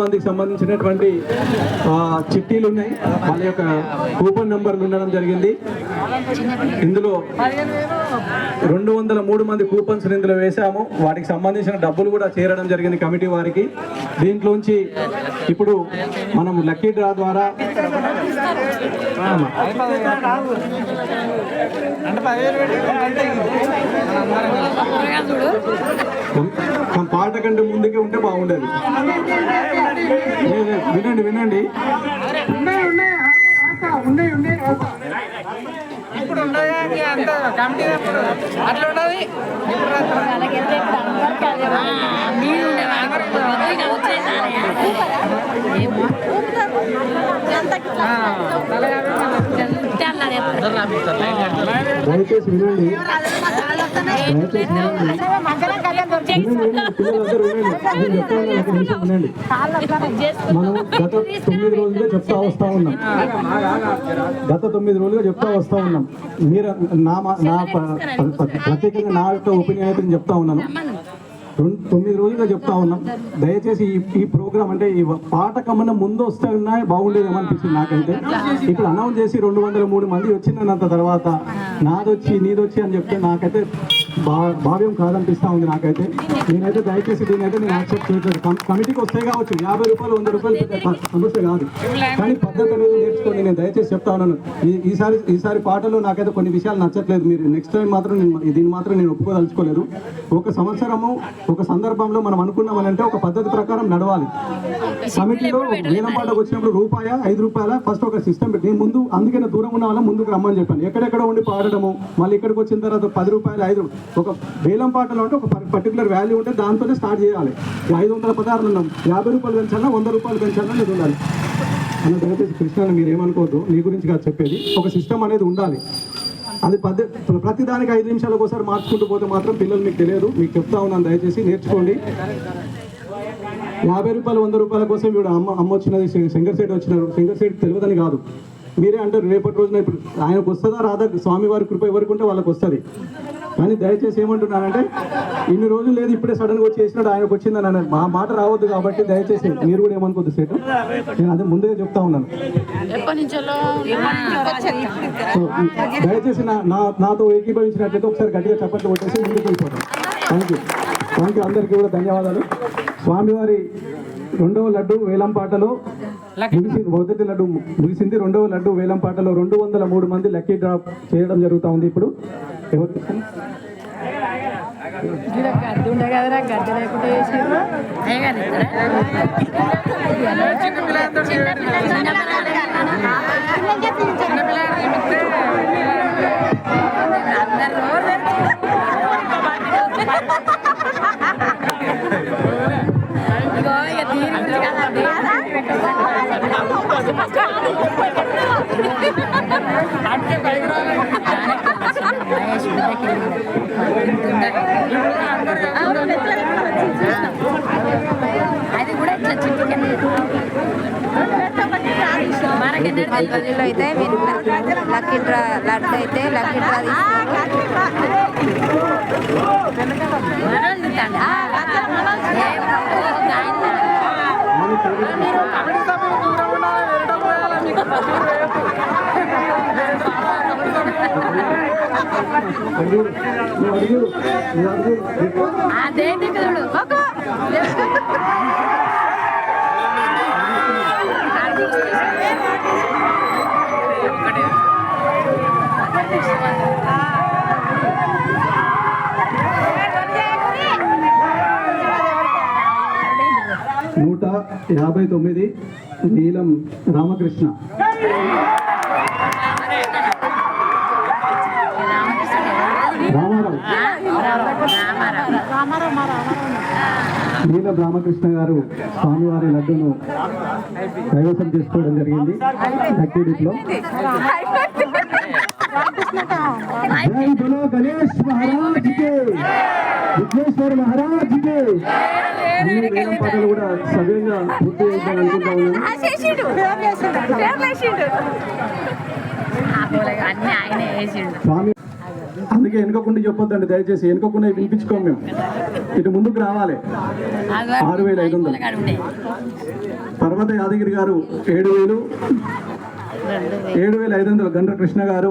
మందికి సంబంధించినటువంటి చిట్టీలు ఉన్నాయి. వాళ్ళ యొక్క కూపన్ నంబర్లు ఉండడం జరిగింది. ఇందులో రెండు వందల మూడు మంది కూపన్స్ ఇందులో వేశాము. వాటికి సంబంధించిన డబ్బులు కూడా చేరడం జరిగింది కమిటీ వారికి. దీంట్లోంచి ఇప్పుడు మనం లక్కీ డ్రా ద్వారా అంటే పాట కంటే ముందుకే ఉంటే బాగుండేది. వినండి వినండి. ఇప్పుడు అట్లా దయచేసి వినండి. దయచేసి వినండి. వినండి, వినండి, మనం గత తొమ్మిది రోజులుగా చెప్తా వస్తా ఉన్నాం గత తొమ్మిది రోజులుగా చెప్తా వస్తా ఉన్నాం మీరు నా మా- నా ప- ప్రత్యేకంగా నా యొక్క ఒపీనియన్ అయితే నేను చెప్తా ఉన్నాను తొమ్మిది రోజులుగా చెప్తా ఉన్నాం. దయచేసి ఈ ఈ ప్రోగ్రామ్ అంటే ఈ పాట కమ్మన ముందు వస్తే ఉన్నాయి బాగుండేదేమో అనిపించింది నాకైతే. ఇప్పుడు అనౌన్స్ చేసి రెండు వందల మూడు మంది వచ్చినంత తర్వాత నాదొచ్చి నీదొచ్చి అని చెప్తే నాకైతే భావ్యం కాదనిపిస్తా ఉంది నాకైతే. నేనైతే దయచేసి దీని అయితే నేను యాక్సెప్ట్ చేయట్లేదు. కమిటీకి వస్తే కావచ్చు. యాభై రూపాయలు వంద రూపాయలు సమస్య కాదు. కానీ పద్ధతి అనేది నేర్చుకోండి నేను దయచేసి చెప్తా ఉన్నాను. ఈసారి ఈసారి పాటలో నాకైతే కొన్ని విషయాలు నచ్చట్లేదు. మీరు నెక్స్ట్ టైం మాత్రం నేను దీన్ని మాత్రం నేను ఒప్పుకోదలుచుకోలేదు. ఒక సంవత్సరము ఒక సందర్భంలో మనం అనుకున్నామనంటే ఒక పద్ధతి ప్రకారం నడవాలి. కమిటీలో వేలం పాటకు వచ్చినప్పుడు రూపాయ ఐదు రూపాయల? ఫస్ట్ ఒక సిస్టమ్ పెట్టి నేను ముందు అందుకనే దూరం ఉన్న వాళ్ళ ముందుకు రమ్మని చెప్పాను. ఎక్కడెక్కడ ఉండి పాడడము మళ్ళీ ఇక్కడికి వచ్చిన తర్వాత పది రూపాయలు ఐదు ఒక వేలం పాటలో అంటే ఒక పర్టికులర్ వాల్యూ ఉంటే దాంతోనే స్టార్ట్ చేయాలి. ఐదు వందల పదార్లు ఉన్నాం యాభై రూపాయలు పెంచాలన్నా వంద రూపాయలు పెంచాలన్నా అనేది ఉండాలి. అన్న దయచేసి కృష్ణ మీరు ఏమనుకోవద్దు. మీ గురించి కాదు చెప్పేది. ఒక సిస్టమ్ అనేది ఉండాలి. అది పద్ధతి ప్రతి దానికి ఐదు నిమిషాలకు ఒకసారి మార్చుకుంటూ పోతే మాత్రం పిల్లలు మీకు తెలియదు. మీకు చెప్తా ఉన్నాను. దయచేసి నేర్చుకోండి. యాభై రూపాయలు వంద రూపాయల కోసం ఇప్పుడు అమ్మ అమ్మ వచ్చినది శంకర్ సైడ్ వచ్చినారు. శంకర్ సైడ్ తెలియదని కాదు. మీరే అంటారు రేపటి రోజున ఇప్పుడు ఆయనకు వస్తుందా రాదా? స్వామివారి కృప ఎవరికి ఉంటే వాళ్ళకి వస్తుంది. కానీ దయచేసి ఏమంటున్నానంటే ఇన్ని రోజులు లేదు ఇప్పుడే సడన్గా వచ్చి చేసినాడు ఆయనకు వచ్చిందని మా మాట రావద్దు కాబట్టి దయచేసి మీరు కూడా ఏమనుకోద్దు సేటు. నేను అదే ముందే చెప్తా ఉన్నాను. దయచేసి నా నాతో ఏకీభవించినట్లయితే ఒకసారి గట్టిగా చప్పట్లు కొట్టేసి ముందుకు వెళ్ళిపోతాం థ్యాంక్ యూ థ్యాంక్ యూ అందరికీ కూడా ధన్యవాదాలు. స్వామివారి రెండవ లడ్డు వేలం పాటలో ముగిసింది మొదటి లడ్డు ముగిసింది రెండవ లడ్డు వేలం పాటలో రెండు వందల మూడు మంది లక్కీ డ్రాప్ చేయడం జరుగుతూ ఉంది ఇప్పుడు. చిన్న అది కూడా ఇట్లా చిటికెన్ మనకెన్నడూ అయితే లక్కీ డ్రా లడ్డు అయితే లక్కీ డ్రా మనోళ్ళు తింటాండా? ఏం ఒక ఆయన కమిటీ సభ్యులు దూరం ఉండాలి వెళ్ళడం పోయాలి మీకు పత్రిక వేయొద్దు. నూట యాభై తొమ్మిది నీలం రామకృష్ణ. నీలం రామకృష్ణ గారు స్వామివారి లడ్డును కైవసం చేసుకోవడం జరిగింది. యాక్టివిటీలో జై బలో గణేష్ మహారాజ్ కే విఘ్నేశ్వర మహారాజ్ వేలం పాటలు కూడా సవ్యంగా పూర్తి చేద్దాం అనుకుంటా ఉన్నాను స్వామి అందుకే వెనుకకుండా చెప్పొద్దండి దయచేసి వెనుకకుండా వినిపించుకోం మేము. ఇటు ముందుకు రావాలి. ఆరు వేల ఐదు వందలు. పర్వత యాదగిరి గారు ఏడు వేలు. ఏడు వేల ఐదు వందలు. గండ్ర కృష్ణ గారు.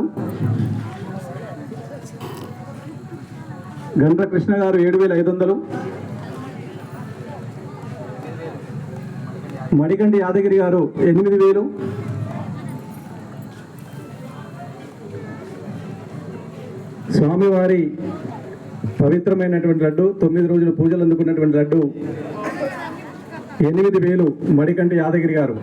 గండ్ర కృష్ణ గారు ఏడు వేల ఐదు వందలు. మడికండి యాదగిరి గారు ఎనిమిది వేలు. స్వామివారి పవిత్రమైనటువంటి లడ్డు తొమ్మిది రోజులు పూజలు అందుకున్నటువంటి లడ్డు ఎనిమిది వేలు మడికంటి యాదగిరి గారు.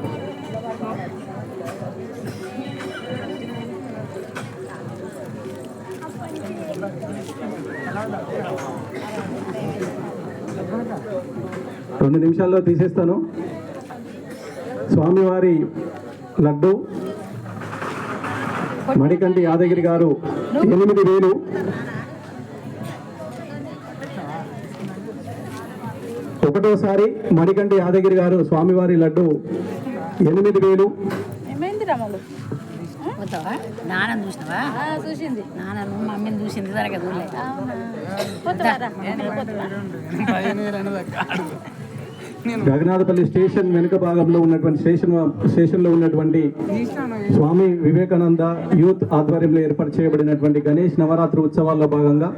రెండు నిమిషాల్లో తీసేస్తాను. స్వామివారి లడ్డు మడికంటి యాదగిరి గారు ఎనిమిది వేలు ఒకటోసారి మడికంటి యాదగిరి గారు స్వామివారి లడ్డు ఎనిమిది వేలు. పోతావా? నాన్న చూసినావా? చూసింది. నాన్న నువ్వు మమ్మీని చూసింది సరిగ్గా చూడలే. పదిహేను వేలు అనేది అడుగు గగనాథపల్లి స్టేషన్ వెనుక భాగంలో ఉన్నటువంటి స్టేషన్ స్టేషన్లో ఉన్నటువంటి స్వామి వివేకానంద యూత్ ఆధ్వర్యంలో ఏర్పాటు చేయబడినటువంటి గణేష్ నవరాత్రి ఉత్సవాల్లో భాగంగా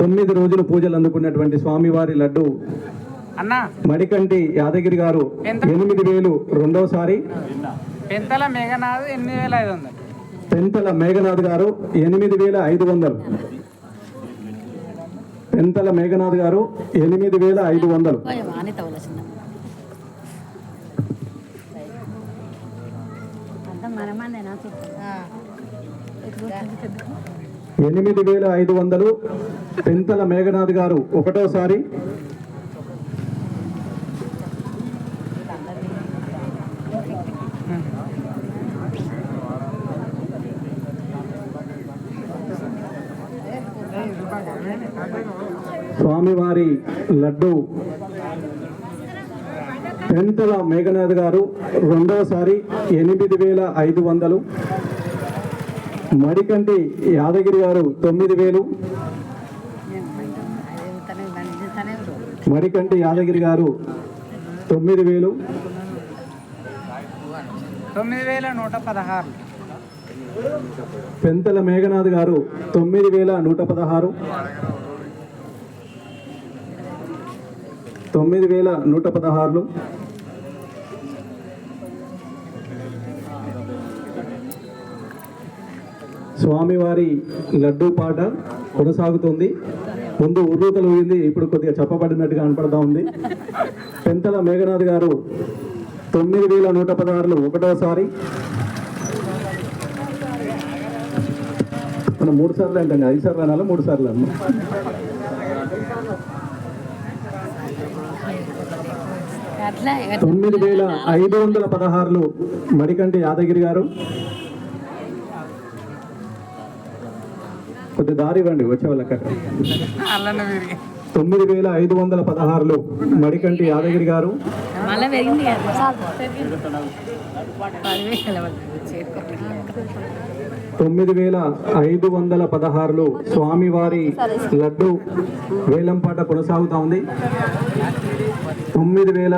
తొమ్మిది రోజులు పూజలు అందుకున్నటువంటి స్వామివారి లడ్డు మడికంటి యాదగిరి గారు ఎనిమిది వేలు రెండోసారి. పెంతల మేఘనాథ్ ఎనిమిది వేల ఐదు వందలు. పెంతల మేఘనాథ్ గారు ఎనిమిది వేల ఐదు వందలు. పెంతల మేఘనాథ్ గారు ఎనిమిది వేల ఐదు వందలు. ఎనిమిది వేల ఐదు వందలు. పెంతల మేఘనాథ్ గారు ఒకటోసారి. స్వామివారి లడ్డు. పెంతల మేఘనాథ్ గారు రెండవసారి ఎనిమిది వేల ఐదు వందలు. మడికంటి యాదగిరి గారు తొమ్మిది వేలు. మడికంటి యాదగిరి గారు తొమ్మిది వేలు. తొమ్మిది వేల నూట పదహారు. పెంతల మేఘనాథ్ గారు తొమ్మిది వేల నూట పదహారు. తొమ్మిది వేల నూట పదహారులు. స్వామివారి లడ్డూ పాట కొనసాగుతుంది. ముందు ఉర్రూతలు ఉంది ఇప్పుడు కొద్దిగా చెప్పబడినట్టుగా కనపడతా ఉంది. పెంతల మేఘనాథ్ గారు తొమ్మిది వేల నూట పదహారులు ఒకటోసారి. మనం మూడు సార్లు అంటే ఐదు సార్లు అనాలి మూడు సార్లు అన్నా అట్లా తొమ్మిది వేల ఐదు వందల పదహారులు మడికంటి యాదగిరి గారు. కొద్ది దారి ఇవ్వండి వచ్చే వాళ్ళకి తొమ్మిది వేల ఐదు వందల పదహారులు మడికంటి యాదగిరి గారు. తొమ్మిది వేల ఐదు వందల పదహారులు స్వామివారి లడ్డు వేలంపాట కొనసాగుతా ఉంది. తొమ్మిది వేల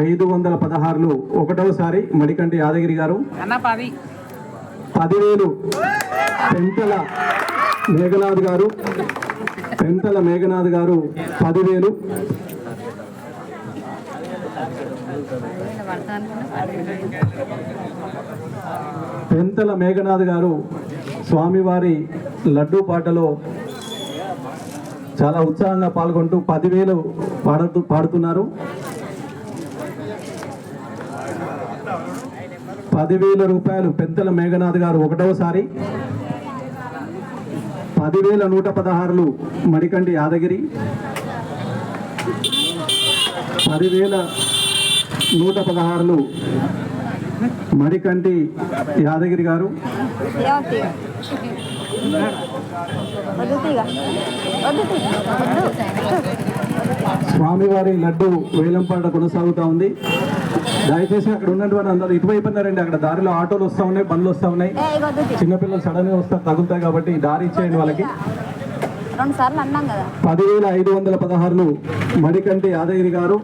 ఐదు వందల పదహారులు ఒకటవసారి మడికంటి యాదగిరి గారు పదివేలు పెంతల మేఘనాథ్ గారు పెంతల మేఘనాథ్ గారు పదివేలు పెంతల మేఘనాథ్ గారు స్వామివారి లడ్డూ పాటలో చాలా ఉత్సాహంగా పాల్గొంటూ పదివేలు పాడుతూ పాడుతున్నారు. పదివేల రూపాయలు పెంతల మేఘనాథ్ గారు ఒకటవసారి. పదివేల నూట పదహారులు మడికండి యాదగిరి. పదివేల నూట పదహారులు. మడికంటి యాదగిరి గారు. స్వామివారి లడ్డు వేలంపాట కొనసాగుతూ ఉంది. దయచేసి అక్కడ ఉన్నటువంటి అందరూ ఇటువైపు అక్కడ దారిలో ఆటోలు వస్తూ ఉన్నాయి బండ్లు వస్తూ ఉన్నాయి. చిన్నపిల్లలు సడన్గా వస్తారు తగులుతాయి కాబట్టి దారి ఇచ్చేయండి వాళ్ళకి. పదివేల ఐదు వందల పదహారులు మడికంటి యాదగిరి గారు.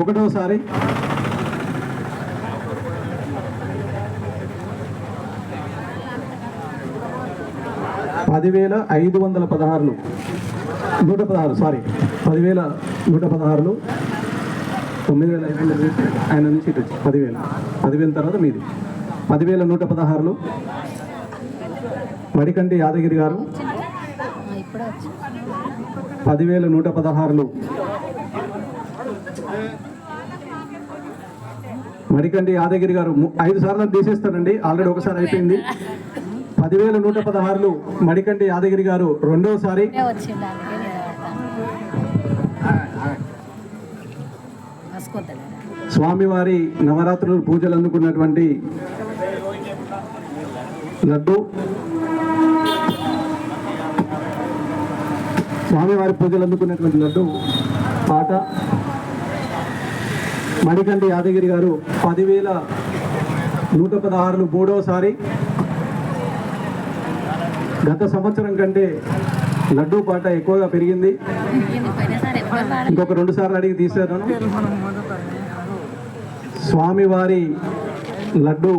ఒకటోసారి పదివేల ఐదు వందల పదహారులు. నూట పదహారు సారీ పదివేల నూట పదహారులు. తొమ్మిది వేల ఐదు వందల ఆయన నుంచి ఇటు పదివేల. పదివేల తర్వాత మీది. పదివేల నూట పదహారులు. మడికంటి యాదగిరి గారు. పదివేల నూట పదహారులు. మడికండి యాదగిరి గారు ఐదు సార్లు తీసేస్తారండి. ఆల్రెడీ ఒకసారి అయిపోయింది. పదివేల నూట పదహారులు మడికంటి యాదగిరి గారు రెండోసారి. స్వామివారి నవరాత్రులు పూజలు అందుకున్నటువంటి లడ్డు. స్వామివారి పూజలు అందుకున్నటువంటి లడ్డు పాట. మణికంఠ యాదగిరి గారు పదివేల నూట పదహారులు మూడోసారి. గత సంవత్సరం కంటే లడ్డూ పాట ఎక్కువగా పెరిగింది. ఇంకొక రెండు సార్లు అడిగి తీశాను స్వామివారి లడ్డు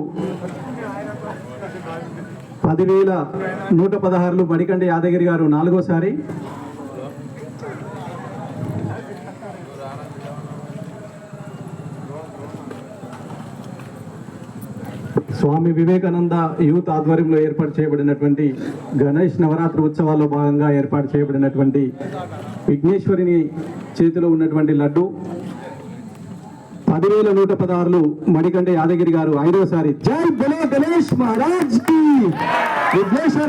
పదివేల నూట పదహారులు మడికండి యాదగిరి గారు నాలుగోసారి. స్వామి వివేకానంద యూత్ ఆధ్వర్యంలో ఏర్పాటు చేయబడినటువంటి గణేష్ నవరాత్రి ఉత్సవాల్లో భాగంగా ఏర్పాటు చేయబడినటువంటి విఘ్నేశ్వరిని చేతిలో ఉన్నటువంటి లడ్డు పదివేల నూట పదహారులు మణికంఠ యాదగిరి గారు ఐదోసారి. జై బలో గణేష్ మహారాజ్! విఘ్నేశ్వర